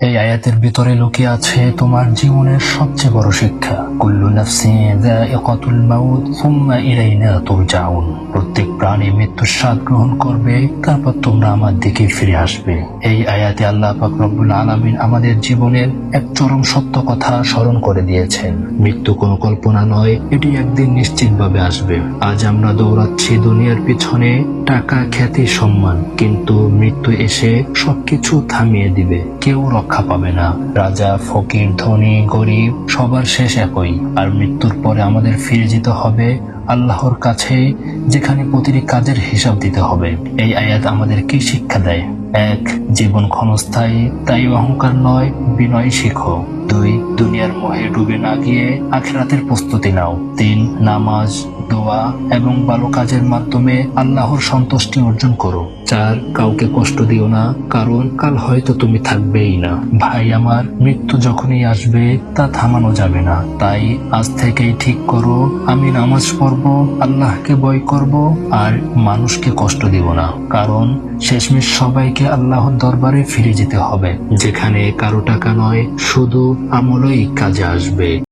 এই আয়াতের ভিতরে লুকিয়ে আছে তোমার জীবনের সবচেয়ে বড় শিক্ষা। কুল্লু নাফসিন যায়িকাতুল মাউত সুম্মা ইলাইনা তুরজাউন। প্রত্যেক প্রাণী মৃত্যুর স্বাদ গ্রহণ করবে, তারপর তোমরা আমার দিকে ফিরে আসবে। এই আয়াতে আল্লাহ পাক রব্বুল আলামিন আমাদের জীবনের এক চরম সত্য কথা স্মরণ করে দিয়েছেন। মৃত্যু কোনো কল্পনা নয়, এটি একদিন নিশ্চিতভাবে আসবে। আজ আমরা দৌড়াচ্ছি দুনিয়ার পিছনে, টাকা, খ্যাতি, সম্মান। কিন্তু মৃত্যু এসে সবকিছু থামিয়ে দিবে। কেউ রক্ষা পাবে না। রাজা, ফকির, ধনী, গরিব, সবার শেষ একই। আর মৃত্যুর পরে আমাদের ফিরে যেতে হবে আল্লাহর কাছে, যেখানে প্রতিটি কাজের হিসাব দিতে হবে। এই আয়াত আমাদের কি শিক্ষা দেয়? এক, জীবন ক্ষণস্থায়ী, তাই অহংকার নয়, বিনয় শিখো। দুই, দুনিয়ার মোহে ডুবে না গিয়ে আখেরাতের প্রস্তুতি নাও। তিন, নামাজ দোয়া এবং ভালো কাজের মাধ্যমে আল্লাহর সন্তুষ্টি অর্জন করো। চার কাউকে কষ্ট দিও না, কারণ কাল হয়তো তুমি থাকবেই না। ভাই, আমার মৃত্যু যখনই আসবে, তা থামানো যাবে না। তাই আজ থেকেই ঠিক করো, আমি নামাজ পড়ব, আল্লাহকে বয় করব, আর মানুষকে কষ্ট দিব না। কারণ শেষমেশ সবাইকে আল্লাহর দরবারে ফিরে যেতে হবে, যেখানে কারও টাকা নয়, শুধু আমলই কাজে আসবে।